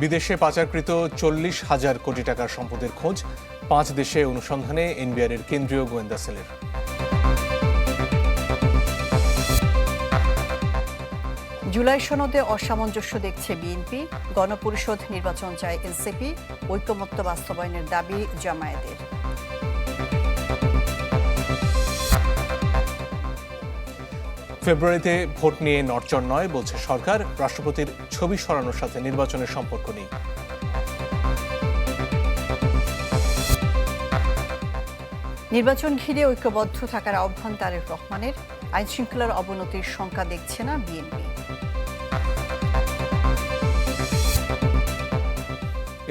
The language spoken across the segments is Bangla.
বিদেশে পাচারকৃত চল্লিশ হাজার কোটি টাকার সম্পদের খোঁজ, পাঁচ দেশে অনুসন্ধানে এনবিআর এর কেন্দ্রীয় গোয়েন্দা সেলের। জুলাই সনদে অসামঞ্জস্য দেখছে বিএনপি, গণপরিষদ নির্বাচন চায় এনসিপি ঐক্যমত্য বাস্তবায়নের দাবি জামায়াতের। ফেব্রুয়ারিতে ভোট নিয়ে নড়চড় নয় বলছে সরকার। রাষ্ট্রপতির ছবি সরানোর সাথে নির্বাচনের সম্পর্ক নেই নির্বাচন ঘিরে ঐক্যবদ্ধ থাকার আহ্বান তারেক রহমানের। আইন শৃঙ্খলার অবনতির শঙ্কা দেখছে না বিএনপি।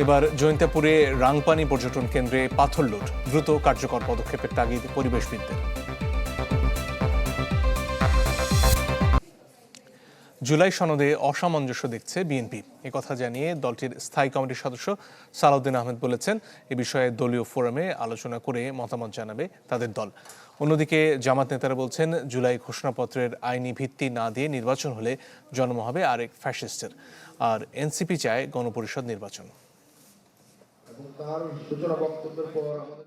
এবার জৈন্তাপুরে রাংপানি পর্যটন কেন্দ্রে পাথর লুট। দ্রুত কার্যকর পদক্ষেপের তাগিদ পরিবেশবিদদের। জুলাই সনদে অসামঞ্জস্য দেখছে বিএনপি। কথা জানিয়ে দলটির স্থায়ী কমিটির সদস্য সালাউদ্দিন আহমেদ বলেছেন এ বিষয়ে দলীয় ফোরামে আলোচনা করে মতামত জানাবে তাদের দল। অন্যদিকে জামাত নেতারা বলছেন জুলাই ঘোষণাপত্রের আইনি ভিত্তি না দিয়ে নির্বাচন হলে জন্ম হবে আরেক ফ্যাসিস্টের। আর এনসিপি চায় গণপরিষদ নির্বাচন। তার সূচনা বক্তব্যের পর আমাদের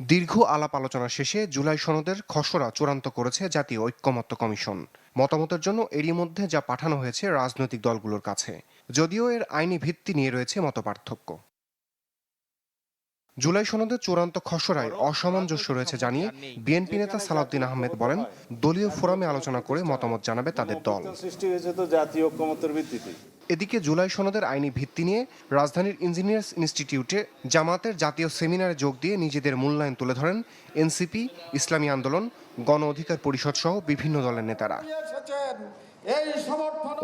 দীর্ঘ আলাপ আলোচনা শেষে জুলাই সনদের খসড়া চূড়ান্ত করেছে জাতীয় ঐক্যমত্য কমিশন। মতামতের জন্য এরই মধ্যে যা পাঠানো হয়েছে রাজনৈতিক দলগুলোর কাছে। যদিও এর আইনি ভিত্তি নিয়ে রয়েছে মতপার্থক্য। জুলাই সনদের চূড়ান্ত খসড়ায় অসামঞ্জস্য রয়েছে জানিয়ে বিএনপি নেতা সালাউদ্দিন আহমেদ বলেন, দলীয় ফোরামে আলোচনা করে মতামত জানাবে তাদের দল। সৃষ্টি হয়েছে তো জাতীয় ঐক্যমত্যের ভিত্তিতে এদিকে জুলাই সনদের আইনি ভিত্তি নিয়ে রাজধানীর ইঞ্জিনিয়ার্স ইনস্টিটিউটে জামাতের জাতীয় সেমিনারে যোগ দিয়ে নিজেদের মূল্যায়ন তুলে ধরেন এনসিপি, ইসলামী আন্দোলন, গণ অধিকার পরিষদ সহ বিভিন্ন দলের নেতারা।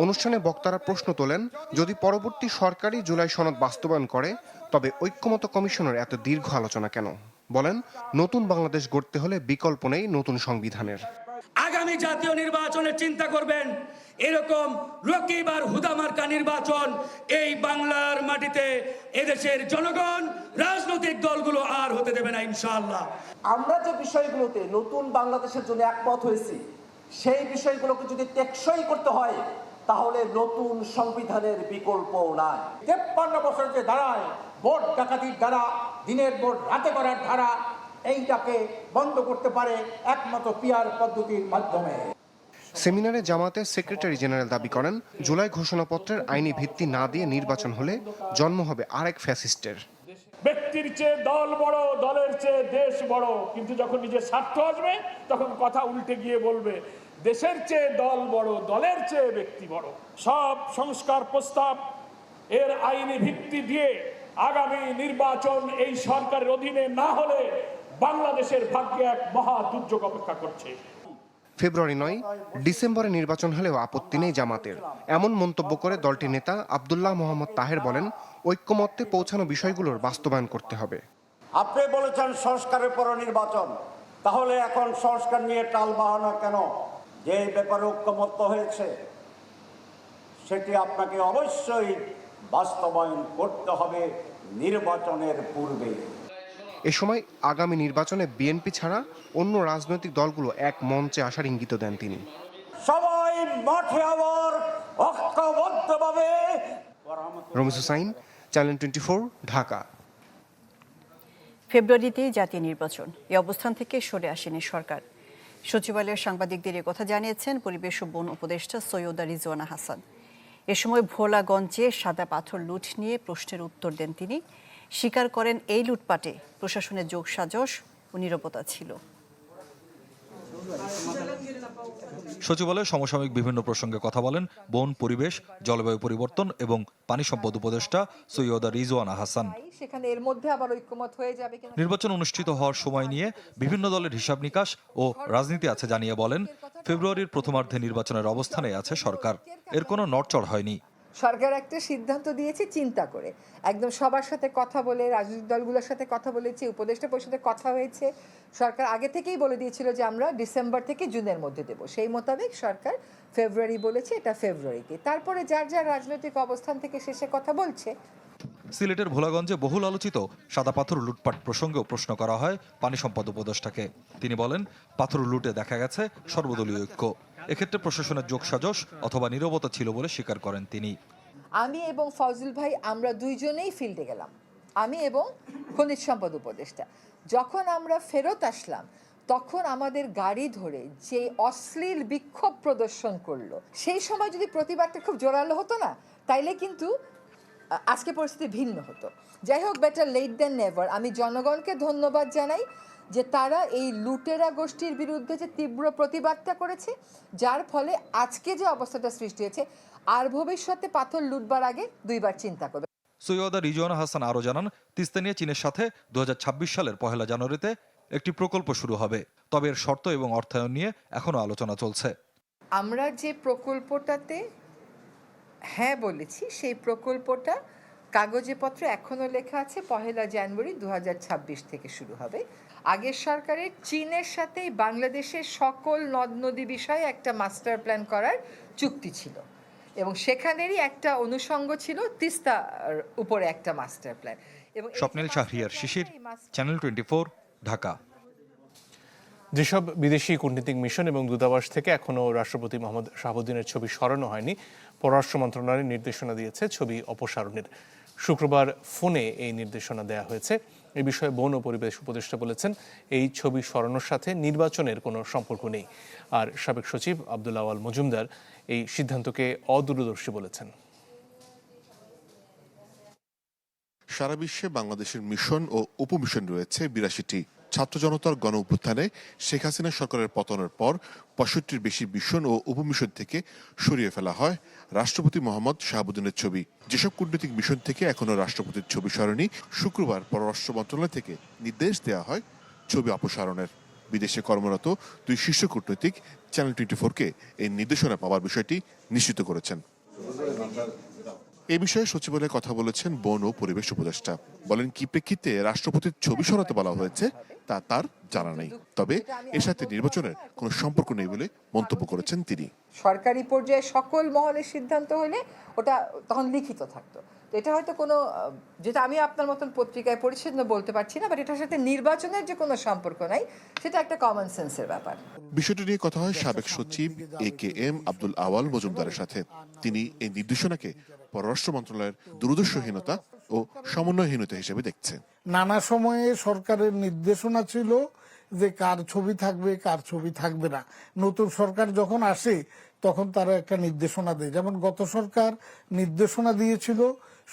অনুষ্ঠানে বক্তারা প্রশ্ন তোলেন, যদি পরবর্তী সরকারি জুলাই সনদ বাস্তবায়ন করে, তবে ঐক্যমত কমিশনের এত দীর্ঘ আলোচনা কেন? বলেন, নতুন বাংলাদেশ গড়তে হলে বিকল্প নেই নতুন সংবিধানের। আগামী জাতীয় নির্বাচনের চিন্তা করবেন এরকম রকিব আর হুদামার্কা নির্বাচন এই বাংলার মাটিতে এদেশের জনগণ, রাজনৈতিক দলগুলো আর হতে দেবে না, ইনশাআল্লাহ। আমরা যে বিষয়গুলোতে নতুন বাংলাদেশের জন্য একমত হয়েছি, সেই বিষয়গুলোকে যদি টেকসই করতে হয়, তাহলে নতুন সংবিধানের বিকল্প নাই। তেপ্পান্ন বছর যে দাঁড়ায়, ভোট ডাকাতির দ্বারা, দিনের ভোট রাতে করার ধারা, এইটাকে বন্ধ করতে পারে একমাত্র পিয়ার পদ্ধতির মাধ্যমে। সেমিনারে জামাতের সেক্রেটারি জেনারেল দাবি করেন, জুলাই ঘোষণাপত্রের আইনি ভিত্তি না দিয়ে নির্বাচন হলে জন্ম হবে আরেক ফ্যাসিস্টের। ব্যক্তির চেয়ে দল বড়, দলের চেয়ে দেশ বড়। কিন্তু যখন নিজের স্বার্থ আসবে, তখন কথা উল্টে গিয়ে বলবে, দেশের চেয়ে দল বড়, দলের চেয়ে ব্যক্তি বড়। সব সংস্কার প্রস্তাব এর আইনি ভিত্তি দিয়ে আগামী নির্বাচন এই সরকারের অধীনে না হলে বাংলাদেশের ভাগ্যে এক মহা দুর্যোগ অপেক্ষা করছে। ফেব্রুয়ারি নয়, ডিসেম্বরে নির্বাচন হলেও আপত্তি নেই জামাতের। এমন মন্তব্য করে দলটির নেতা আবদুল্লাহ মোহাম্মদ তাহের বলেন, ঐক্যমত্যে পৌঁছানো বিষয়গুলোর বাস্তবায়ন করতে হবে। আপনি বলেছেন সংস্কারের পর নির্বাচন। তাহলে এখন সংস্কার নিয়ে টাল বাহানা কেন? যে ব্যাপারে ঐক্যমত্য হয়েছে, সেটি আপনাকে অবশ্যই বাস্তবায়ন করতে হবে নির্বাচনের পূর্বে। এ সময় আগামী নির্বাচনে বিএনপি ছাড়া অন্য রাজনৈতিক দলগুলো এক মঞ্চে আসার ইঙ্গিত দেন তিনি। সবাই মাঠে আবার ঐক্যবদ্ধভাবে রমিস হুসাইন চ্যানেল টোয়েন্টি ঢাকা। ফেব্রুয়ারিতেই জাতীয় নির্বাচন। এই অবস্থান থেকে সরে আসেনি সরকার। সচিবালয়ের সাংবাদিকদের এ কথা জানিয়েছেন পরিবেশ ও বন উপদেষ্টা সৈয়দা রিজওয়ানা হাসান। এ সময় ভোলাগঞ্জে সাদা পাথর লুট নিয়ে প্রশ্নের উত্তর দেন তিনি। স্বীকার করেন এই লুটপাটে। প্রশাসনের যোগসাজশ ও নিরবতা ছিল। সচিবালয়ে সমসাময়িক বিভিন্ন প্রসঙ্গে কথা বলেন বন পরিবেশ জলবায়ু পরিবর্তন এবং পানি সম্পদ উপদেষ্টা সৈয়দা রিজওয়ানা হাসান। সেখানে এর মধ্যে আবার ঐক্যমত হয়ে যাবে নির্বাচন অনুষ্ঠিত হওয়ার সময় নিয়ে বিভিন্ন দলের হিসাব নিকাশ ও রাজনীতি আছে জানিয়ে বলেন ফেব্রুয়ারির প্রথমার্ধে নির্বাচনের অবস্থানে আছে সরকার। এর কোনো নড়চড় হয়নি। সরকার একটা সিদ্ধান্ত দিয়েছে চিন্তা করে। একদম সবার সাথে কথা বলে, রাজনৈতিক দলগুলোর সাথে কথা বলেছে, উপদেষ্টা পরিষদে কথা হয়েছে। সরকার আগে থেকেই বলে দিয়েছিল যে আমরা ডিসেম্বর থেকে জুনের মধ্যে দেব। সেই মোতাবেক সরকার ফেব্রুয়ারি বলেছে, এটা ফেব্রুয়ারিতে। তারপরে যার যার রাজনৈতিক অবস্থান থেকে শেষে কথা বলছে। সিলেটের ভোলাগঞ্জে বহুল আলোচিত সাদা পাথর লুটপাট প্রসঙ্গেও প্রশ্ন করা হয় পানি সম্পদ উপদেষ্টাকে। তিনি বলেন, পাথর লুটে দেখা গেছে সর্বদলীয় ঐক্য। এক্ষেত্রে প্রশাসনের যোগসাজশ অথবা নীরবতা ছিল বলে স্বীকার করেন তিনি। আমি এবং ফজল ভাই আমরা দুইজনেই ফিল্ডে গেলাম। আমি এবং খনিজ সম্পদ উপদেষ্টা। যখন আমরা ফেরত আসলাম, তখন আমাদের গাড়ি ধরে যে অশ্লীল বিক্ষোভ প্রদর্শন করল, সেই সময় যদি প্রতিবাদটা খুব জোরালো হতো না, তাইলে কিন্তু আজকে পরিস্থিতি ভিন্ন হতো। যাই হোক বেটার লেট দেন নেভার আমি জনগণকে ধন্যবাদ জানাই। যে তারা এই লুটেরা গোষ্ঠীর বিরুদ্ধে যে তীব্র প্রতিবাদটা করেছে যার ফলে আজকে যে অবস্থাটা সৃষ্টি হয়েছে আর ভবিষ্যতে পাথর লুটবার আগে দুইবার চিন্তা করবে। সৈয়দা রিজওয়ানা হাসান আরও জানান তিস্তা নিয়ে চীনের সাথে দু সালের পহেলা জানুয়ারিতে একটি প্রকল্প শুরু হবে। তবে এর শর্ত এবং অর্থায়ন নিয়ে এখনও আলোচনা চলছে। আমরা যে প্রকল্পটাতে হ্যাঁ বলেছি সেই প্রকল্পটা কাগজে পত্র এখনও লেখা আছে পহেলা জানুয়ারি দু হাজার ছাব্বিশ থেকে শুরু হবে। আগের সরকারের চীনের সাথে বাংলাদেশের সকল নদ নদী বিষয়ে একটা মাস্টার প্ল্যান করার চুক্তি ছিল। এবং সেখানেরই একটা অনুষঙ্গ ছিল তিস্তার উপরে একটা মাস্টার প্ল্যান এবং Swapnil Shahriar Shishir channel twenty four Dhaka. যেসব বিদেশি কূটনীতিক মিশন এবং দূতাবাস থেকে এখনও রাষ্ট্রপতি মোহাম্মদ শাহাবুদ্দিনের ছবি সরানো হয়নি পররাষ্ট্র মন্ত্রণালয় নির্দেশনা দিয়েছে ছবি অপসারণের। শুক্রবার ফোনে এই নির্দেশনা দেওয়া হয়েছে। এ বিষয়ে বন ও পরিবেশ উপদেষ্টা বলেছেন, এই ছবি সরানোর সাথে নির্বাচনের কোনো সম্পর্ক নেই। আর সাবেক সচিব আবদুল্লা আওয়াল মজুমদার এই সিদ্ধান্তকে অদূরদর্শী বলেছেন। সারা বিশ্বে বাংলাদেশের মিশন ও উপমিশন রয়েছে বিরাশিটি ছাত্র জনতার গণ অভ্যুত্থানে শেখ হাসিনা সরকারের পতনের পর পঁয়ষট্টির বেশি মিশন ও উপমিশন থেকে সরিয়ে ফেলা হয় রাষ্ট্রপতি মোহাম্মদ শাহাবুদ্দিনের ছবি। যেসব কূটনৈতিক মিশন থেকে এখনও রাষ্ট্রপতির ছবি সরেনি, শুক্রবার পররাষ্ট্র মন্ত্রণালয় থেকে নির্দেশ দেওয়া হয় ছবি অপসারণের। বিদেশে কর্মরত দুই শীর্ষ কূটনৈতিক চ্যানেল টোয়েন্টি ফোরকে এই নির্দেশনা পাওয়ার বিষয়টি নিশ্চিত করেছেন। এ বিষয়ে সচিবালয়ে কথা বলেছেন বন ও পরিবেশ উপদেষ্টা। বলেন, কি প্রেক্ষিতে রাষ্ট্রপতির ছবি সরাতে বলা হয়েছে তা তার জানা নেই। তবে এর সাথে নির্বাচনের কোনো সম্পর্ক নেই বলে মন্তব্য করেছেন তিনি। সরকারি পর্যায়ে সকল মহলের সিদ্ধান্ত হলে ওটা তখন লিখিত থাকতো। তো এটা হয়তো কোনো যেটা আমি আপনার মতন পত্রিকায় পরিচ্ছন্ন বলতে পারছি না বাট এটার সাথে নির্বাচনের যে কোনো সম্পর্ক নাই সেটা একটা কমন সেন্সের ব্যাপার। বিষয়টি নিয়ে কথা হয় সাবেক সচিব এ কে এম আব্দুল আওয়াল মজুমদারের সাথে। তিনি এই নির্দেশনাকে পররাষ্ট্র মন্ত্রণালয়ের দূরদর্শহীনতা ও সমন্বয়হীনতা হিসেবে দেখছেন। নানা সময়ে সরকারের নির্দেশনা ছিল যে কার ছবি থাকবে কার ছবি থাকবে না। নতুন সরকার যখন আসে তখন তারা একটা নির্দেশনা দেয়। যেমন গত সরকার নির্দেশনা দিয়েছিল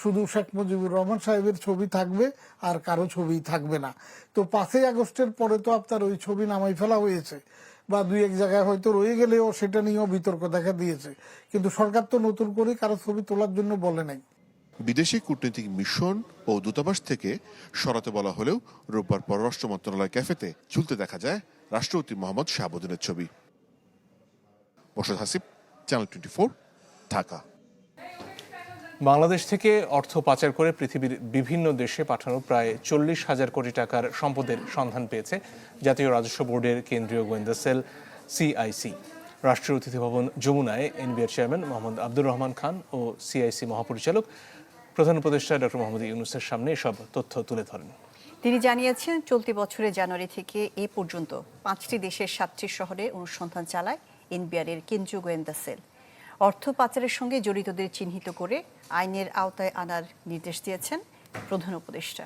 শুধু শেখ মুজিবুর রহমান সাহেবের ছবি থাকবে আর কারও ছবি থাকবে না। তো পাঁচই আগস্টের পরে তো আপনার ওই ছবি নামাই ফেলা হয়েছে বা দুই এক জায়গায় হয়তো রয়ে গেলেও সেটা নিয়েও বিতর্ক দেখা দিয়েছে। কিন্তু সরকার তো নতুন করে কারও ছবি তোলার জন্য বলে নাই। বিদেশি কূটনৈতিক মিশন ও দূতাবাস থেকে সরাতে বলা হলেও রোববার পররাষ্ট্র মন্ত্রণালয় ক্যাফেতে ঝুলতে দেখা যায় রাষ্ট্রপতি মোহাম্মদ শাহাবুদ্দিনের ছবি। Morshed Hasib, channel twenty Dhaka. Bangladesh থেকে অর্থ পাচার করে পৃথিবীর বিভিন্ন দেশে পাঠানো প্রায় চল্লিশ হাজার কোটি টাকার সম্পদের সন্ধান পেয়েছে জাতীয় রাজস্ব বোর্ডের কেন্দ্রীয় গোয়েন্দা সেল সিআইসি। রাষ্ট্রীয় অতিথি ভবন যমুনায় এনবিআর চেয়ারম্যান মোহাম্মদ আব্দুর রহমান খান ও সিআইসি মহাপরিচালক প্রধান উপদেষ্টা ডক্টর মোহাম্মদ ইউনুসের সামনে এসব তথ্য তুলে ধরেন। তিনি জানিয়েছেন, চলতি বছরের জানুয়ারি থেকে এ পর্যন্ত পাঁচটি দেশের সাতটি শহরে অনুসন্ধান চালায় এনবিআরের কেন্দ্রীয় গোয়েন্দা সেল। অর্থ পাচারের সঙ্গে জড়িতদের চিহ্নিত করে আইনের আওতায় আনার নির্দেশ দিয়েছেন প্রধান উপদেষ্টা।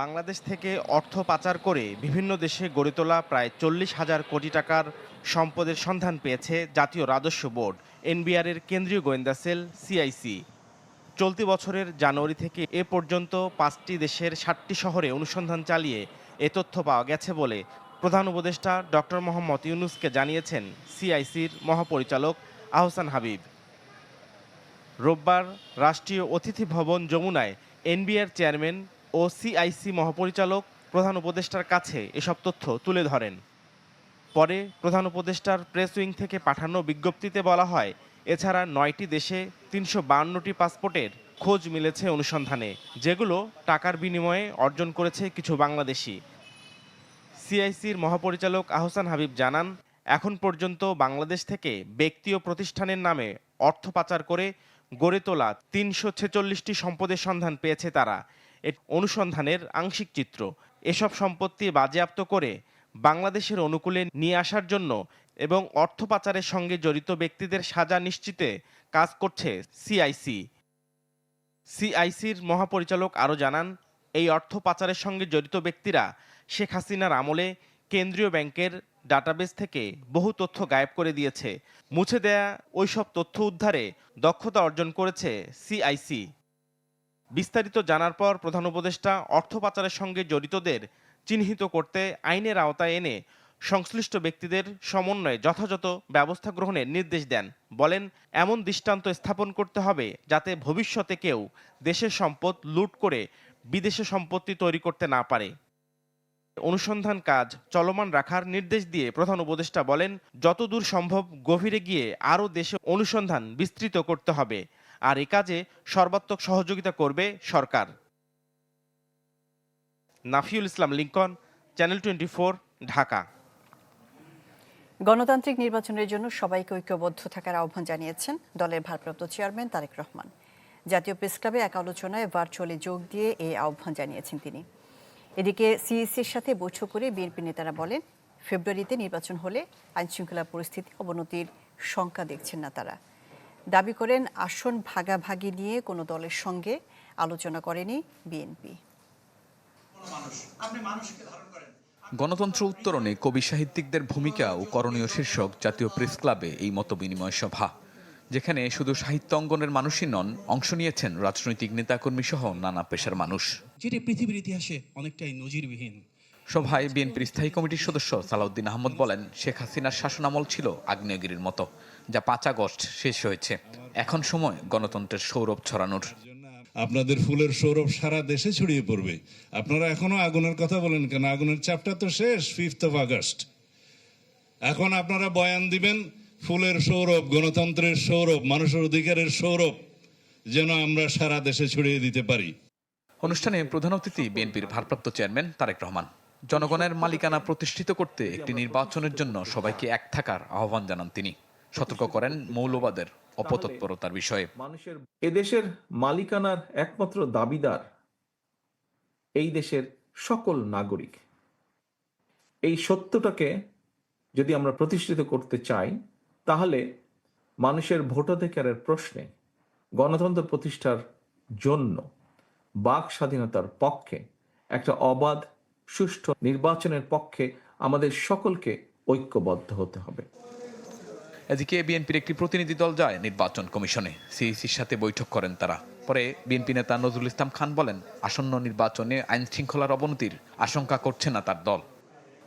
বাংলাদেশ থেকে অর্থ পাচার করে বিভিন্ন দেশে গড়ে তোলা প্রায় চল্লিশ হাজার কোটি টাকার সম্পদের সন্ধান পেয়েছে জাতীয় রাজস্ব বোর্ড এনবিআরের কেন্দ্রীয় গোয়েন্দা সেল, সিআইসি। চলতি বছরের জানুয়ারি থেকে এ পর্যন্ত পাঁচটি দেশের ষাটটি শহরে অনুসন্ধান চালিয়ে এ তথ্য পাওয়া গেছে বলে প্রধান উপদেষ্টা ডক্টর মোহাম্মদ ইউনুসকে জানিয়েছেন সিআইসির মহাপরিচালক আহসান হাবিব। রোববার রাষ্ট্রীয় অতিথি ভবন যমুনায় এনবিআর চেয়ারম্যান ও সিআইসি মহাপরিচালক প্রধান উপদেষ্টার কাছে এসব তথ্য তুলে ধরেন। পরে প্রধান উপদেষ্টার প্রেস উইং থেকে পাঠানো বিজ্ঞপ্তিতে বলা হয়, এছাড়া নয়টি দেশে তিনশো বান্নটি পাসপোর্টের খোঁজ মিলেছে অনুসন্ধানে, যেগুলো টাকার বিনিময়ে অর্জন করেছে কিছু বাংলাদেশি। সিআইসির মহাপরিচালক আহসান হাবিব জানান, এখন পর্যন্ত বাংলাদেশ থেকে ব্যক্তি ও প্রতিষ্ঠানের নামে অর্থ পাচার করে গড়ে তোলা তিনশো ছেচল্লিশটি সম্পদের সন্ধান পেয়েছে তারা। অনুসন্ধানের আংশিক চিত্র, এসব সম্পত্তি বাজেয়াপ্ত করে বাংলাদেশের অনুকূলে নিয়ে আসার জন্য এবং অর্থ পাচারের সঙ্গে জড়িত ব্যক্তিদের সাজা নিশ্চিতে কাজ করছে সিআইসি। সিআইসির মহাপরিচালক আরও জানান, এই অর্থ পাচারের সঙ্গে জড়িত ব্যক্তিরা শেখ হাসিনার আমলে কেন্দ্রীয় ব্যাংকের ডাটাবেস থেকে বহু তথ্য গায়েব করে দিয়েছে। মুছে দেয়া ওইসব তথ্য উদ্ধারে দক্ষতা অর্জন করেছে সিআইসি বিস্তারিত জানার পর প্রধান উপদেষ্টা অর্থ পাচারের সঙ্গে জড়িতদের চিহ্নিত করতে আইনের আওতায় এনে সংশ্লিষ্ট ব্যক্তিদের সমন্বয়ে যথাযথ ব্যবস্থা গ্রহণের নির্দেশ দেন। বলেন, এমন দৃষ্টান্ত স্থাপন করতে হবে যাতে ভবিষ্যতে কেউ দেশের সম্পদ লুট করে বিদেশে সম্পত্তি তৈরি করতে না পারে। অনুসন্ধান কাজ চলমান রাখার নির্দেশ দিয়ে প্রধান উপদেষ্টা বলেন, যতদূর সম্ভব গভীরে গিয়ে আরও দেশে অনুসন্ধান বিস্তৃত করতে হবে, আর এ কাজে সর্বাত্মক সহযোগিতা করবে সরকার। Nafiul Islam Lincoln, channel twenty Dhaka. গণতান্ত্রিক নির্বাচনের জন্য সবাইকে ঐক্যবদ্ধ থাকার আহ্বান জানিয়েছেন দলের ভারপ্রাপ্ত চেয়ারম্যান তারেক রহমান। জাতীয় প্রেস ক্লাবে এক আলোচনায় ভার্চুয়ালি যোগ দিয়ে এই আহ্বান জানিয়েছেন তিনি। এদিকে সিইসির সাথে বৈঠক করে বিএনপি নেতারা বলেন, ফেব্রুয়ারিতে নির্বাচন হলে আইনশৃঙ্খলা পরিস্থিতি, অবনতির শঙ্কা দেখছেন না তারা। দাবি করেন, আসন ভাগাভাগি নিয়ে কোনো দলের সঙ্গে আলোচনা করেনি বিএনপি। গণতন্ত্র উত্তরণে কবি সাহিত্যিকদের ভূমিকা ও করণীয় শীর্ষক জাতীয় প্রেস ক্লাবে এই মত বিনিময় সভা। যেখানে শুধু সাহিত্য অঙ্গনের মানুষই নন অংশ নিয়েছেন রাজনৈতিক নেতাকর্মী সহ নানা পেশার মানুষ। যেটি পৃথিবীর ইতিহাসে অনেকটাই নজিরবিহীন। সভায় বিএনপির স্থায়ী কমিটির সদস্য সালাউদ্দিন আহমদ বলেন শেখ হাসিনার শাসনামল ছিল আগ্নেয়গিরির মতো যা পাঁচ আগস্ট শেষ হয়েছে। এখন সময় গণতন্ত্রের সৌরভ ছড়ানোর। আপনাদের ফুলের সৌরভ সারা দেশে ছড়িয়ে পড়বে। আপনারা এখনও আগুনের কথা বলেন কেন? আগুনের চাপটা তো শেষ ফিফথ অফ আগস্ট এখন আপনারা বয়ান দিবেন ফুলের সৌরভ গণতন্ত্রের সৌরভ মানুষের অধিকারের সৌরভ যেন আমরা সারা দেশে ছড়িয়ে দিতে পারি। অনুষ্ঠানে প্রধান অতিথি বিএনপির ভারপ্রাপ্ত চেয়ারম্যান তারেক রহমান। জনগণের মালিকানা প্রতিষ্ঠিত করতে একটি নির্বাচনের জন্য সবাইকে এক থাকার আহ্বান জানান তিনি। সতর্ক করেন মৌলবাদের অপতৎপরতার বিষয়ে। মানুষের এদেশের মালিকানার একমাত্র দাবিদার এই দেশের সকল নাগরিক। এই সত্যটাকে যদি আমরা প্রতিষ্ঠিত করতে চাই তাহলে মানুষের ভোটাধিকারের প্রশ্নে গণতন্ত্র প্রতিষ্ঠার জন্য বাক স্বাধীনতার পক্ষে একটা অবাধ সুষ্ঠু নির্বাচনের পক্ষে আমাদের সকলকে ঐক্যবদ্ধ হতে হবে। এদিকে বিএনপির একটি প্রতিনিধি দল যায় নির্বাচন কমিশনে। সিইসির সাথে বৈঠক করেন তারা। পরে বিএনপি নেতা নজরুল ইসলাম খান বলেন আসন্ন নির্বাচনে আইন শৃঙ্খলার অবনতির আশঙ্কা করছে না তার দল।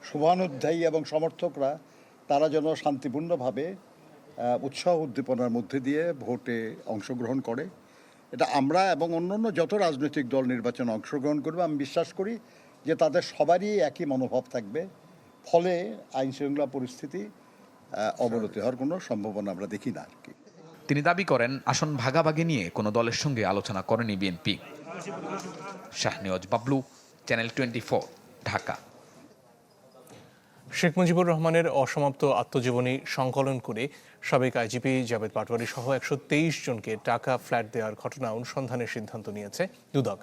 শুভানুধ্যায়ী এবং সমর্থকরা তারা যেন শান্তিপূর্ণভাবে উৎসাহ উদ্দীপনার মধ্যে দিয়ে ভোটে অংশগ্রহণ করে। এটা আমরা এবং অন্যান্য যত রাজনৈতিক দল নির্বাচনে অংশগ্রহণ করবে, আমি বিশ্বাস করি যে তাদের সবারই একই মনোভাব থাকবে। ফলে আইন শৃঙ্খলা পরিস্থিতি অবনতি হওয়ার কোনো সম্ভাবনা আমরা দেখি না আর কি। তিনি দাবি করেন, আসন ভাগাভাগি নিয়ে কোনো দলের সঙ্গে আলোচনা করেনি BNP. Shahniaz Bablu, channel twenty Dhaka. Sheikh Mujibur রহমানের অসমাপ্ত আত্মজীবনী সংকলন করে সাবেক আইজিপি জাভেদ পাটওয়ারি সহ একশো তেইশ জনকে টাকা ফ্ল্যাট দেওয়ার ঘটনা অনুসন্ধানের সিদ্ধান্ত নিয়েছে দুদক।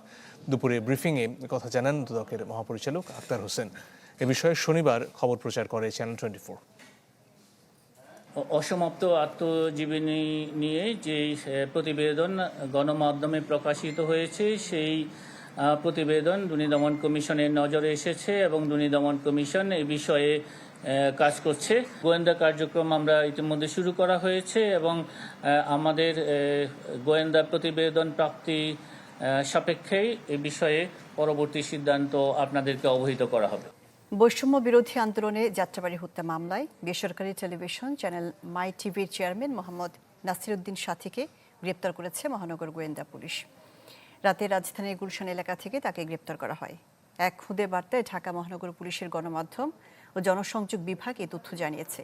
দুপুরে ব্রিফিংয়ে কথা জানান দুদকের মহাপরিচালক আক্তার হোসেন। এ বিষয়ে শনিবার খবর প্রচার করে চ্যানেল টোয়েন্টি ফোর অসমাপ্ত আত্মজীবনী নিয়ে যে প্রতিবেদন গণমাধ্যমে প্রকাশিত হয়েছে, সেই প্রতিবেদন দুর্নীতি দমন কমিশনের নজরে এসেছে এবং দুর্নীতি দমন কমিশন এই বিষয়ে কাজ করছে। গোয়েন্দা কার্যক্রম আমরা ইতিমধ্যে শুরু করা হয়েছে এবং আমাদের গোয়েন্দা প্রতিবেদন প্রাপ্তি সাপেক্ষেই এ বিষয়ে পরবর্তী সিদ্ধান্ত আপনাদেরকে অবহিত করা হবে। বৈষম্য বিরোধী আন্দোলনে যাত্রাবাড়ি হত্যা মামলায় বেসরকারি টেলিভিশন চ্যানেল মাই টিভির চেয়ারম্যান মোহাম্মদ নাসিরুদ্দিন সাথীকে গ্রেপ্তার করেছে মহানগর গোয়েন্দা পুলিশ। রাতে রাজধানীর গুলশান এলাকা থেকে তাকে গ্রেপ্তার করা হয়। এক খুদে বার্তায় ঢাকা মহানগর পুলিশের গণমাধ্যম ও জনসংযোগ বিভাগ এ তথ্য জানিয়েছে।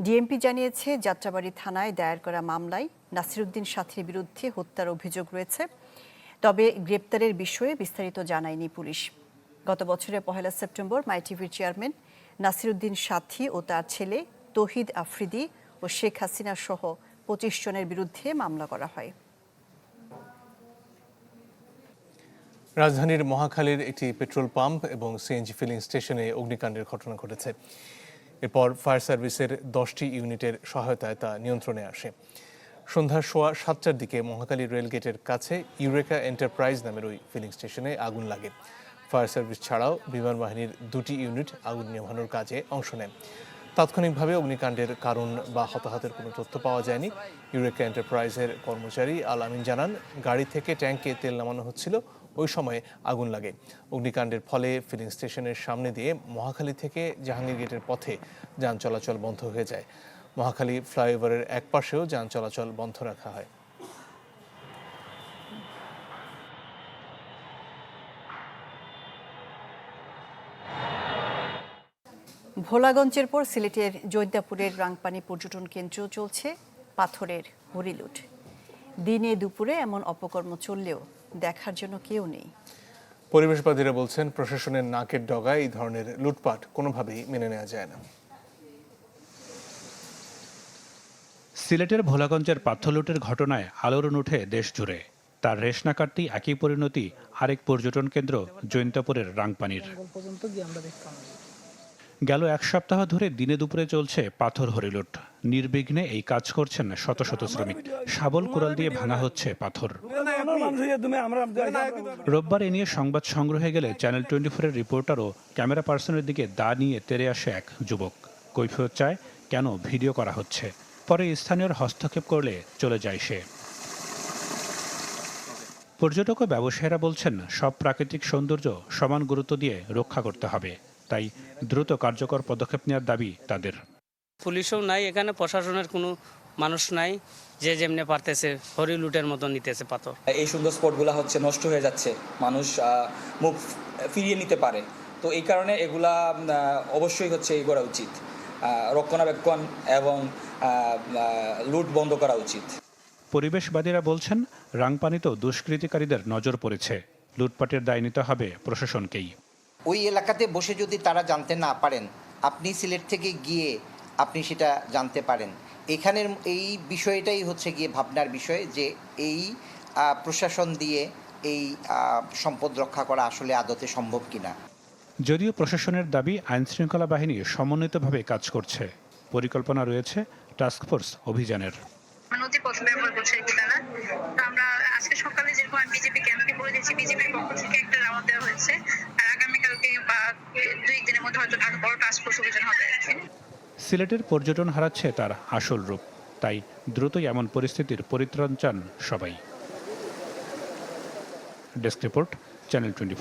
ডিএমপি জানিয়েছে, যাত্রাবাড়ি থানায় দায়ের করা মামলায় নাসিরুদ্দিন সাথীর বিরুদ্ধে হত্যার অভিযোগ রয়েছে, তবে গ্রেপ্তারের বিষয়ে বিস্তারিত জানায়নি পুলিশ। গত বছরের পহেলা সেপ্টেম্বর মাই টিভির চেয়ারম্যান নাসিরুদ্দিন সাথী ও তার ছেলে তহিদ আফ্রিদি ও শেখ হাসিনা সহ পঁচিশ জনের বিরুদ্ধে মামলা করা হয়। রাজধানীর মহাখালীর একটি পেট্রোল পাম্প এবং সিএনজি ফিলিং স্টেশনে অগ্নিকাণ্ডের ঘটনা ঘটেছে। এরপর ফায়ার সার্ভিসের দশটি ইউনিটের সহায়তায় তা নিয়ন্ত্রণে আসে। সন্ধ্যা সোয়া সাতটার দিকে মহাকালী রেলগেটের কাছে ইউরেকা এন্টারপ্রাইজ নামের ওই ফিলিং স্টেশনে আগুন লাগে। ফায়ার সার্ভিস ছাড়াও বিমান বাহিনীর দুটি ইউনিট আগুন নেভানোর কাজে অংশ নেয়। তাৎক্ষণিকভাবে অগ্নিকাণ্ডের কারণ বা হতাহতের কোনো তথ্য পাওয়া যায়নি। ইউরেকা এন্টারপ্রাইজের কর্মচারী আল আমিন জানান, গাড়ি থেকে ট্যাঙ্কে তেল নামানো হচ্ছিল ওই সময় আগুন লাগে। অগ্নিকাণ্ডের ফলে ফিলিং স্টেশনের সামনে দিয়ে মহাখালী থেকে জাহাঙ্গীর গেটের পথে যান চলাচল বন্ধ হয়ে যায়। মহাখালী ফ্লাইওভারের এক পাশেও যান চলাচল বন্ধ রাখা হয়। ভোলাগঞ্জের পর সিলেটের জৈন্তাপুরের রাংপানি পর্যটন কেন্দ্র চলছে পাথরের হরিলুট। দিনে দুপুরে এমন অপকর্ম চললেও দেখার জন্য কেউ নেই। পরিবেশবাদীরা বলছেন প্রশাসনের নাকের ডগায় এই ধরনের লুটপাট কোনোভাবেই মেনে নেওয়া যায় না। সিলেটের ভোলাগঞ্জের পাথরলুটের ঘটনায় আলোড়ন উঠে দেশ জুড়ে। তার রেশ না কাটতেই একই পরিণতি আরেক পর্যটন কেন্দ্র জৈন্তপুরের রাংপানির। গেল এক সপ্তাহ ধরে দিনে দুপুরে চলছে পাথর হরিলুট নির্বিঘ্নে এই কাজ করছেন শত শত শ্রমিক। শাবল কুড়াল দিয়ে ভাঙা হচ্ছে পাথর। রোববার এ নিয়ে সংবাদ সংগ্রহে গেলে চ্যানেল টোয়েন্টি ফোরের রিপোর্টার ও ক্যামেরা পার্সনের দিকে দা নিয়ে তেরে আসে এক যুবক। কৈফিয়ত চায়, কেন ভিডিও করা হচ্ছে? পরে স্থানীয়র হস্তক্ষেপ করলে চলে যায় সে। পর্যটক ও ব্যবসায়ীরা বলছেন, সব প্রাকৃতিক সৌন্দর্য সমান গুরুত্ব দিয়ে রক্ষা করতে হবে। তাই দ্রুত কার্যকর পদক্ষেপ নেওয়ার দাবি তাদের। পুলিশও নাই এখানে প্রশাসনের কোনো মানুষ নাই যে যেমনি পারতেছে হরি লুটের মতো নিতেছে পাথর। এই সুন্দর স্পটগুলো হচ্ছে নষ্ট হয়ে যাচ্ছে মানুষ মুখ ফিরিয়ে নিতে পারে। তো এই কারণে এগুলা অবশ্যই হচ্ছে এই করা উচিত। রক্ষণাবেক্ষণ এবং লুট বন্ধ করা উচিত। পরিবেশবাদীরা বলছেন রাংপানিতেও দুষ্কৃতিকারীদের নজর পড়েছে। লুটপাটের দায় নিতে হবে প্রশাসনকেই। ওই এলাকাতে বসে যদি তারা জানতে না পারেন আপনি সিলেট থেকে গিয়ে আপনি সেটা জানতে পারেন। এখানের এই বিষয়টাই হচ্ছে গিয়ে ভাবনার বিষয় যে এই প্রশাসন দিয়ে এই সম্পদ রক্ষা করা আসলে আদতে সম্ভব কিনা। যদিও প্রশাসনের দাবি আইনশৃঙ্খলা বাহিনী সমন্বিতভাবে কাজ করছে পরিকল্পনা রয়েছে টাস্কফোর্স অভিযানের। নথিপত্র ব্যবহার করছে কি তারা আমরা আজকে সকালে যেরকম বিজেপি ক্যাম্পে বলে দিয়েছি বিজেপির পক্ষ থেকে একটা রাউন্ড দেওয়া হয়েছে। দুই দিনের মধ্যে হয়তো বড় পাসপোর্ট হবে। সিলেটের পর্যটন হারাচ্ছে তার আসল রূপ। তাই দ্রুতই এমন পরিস্থিতির পরিত্রাণ চান সবাই। Desk report, channel twenty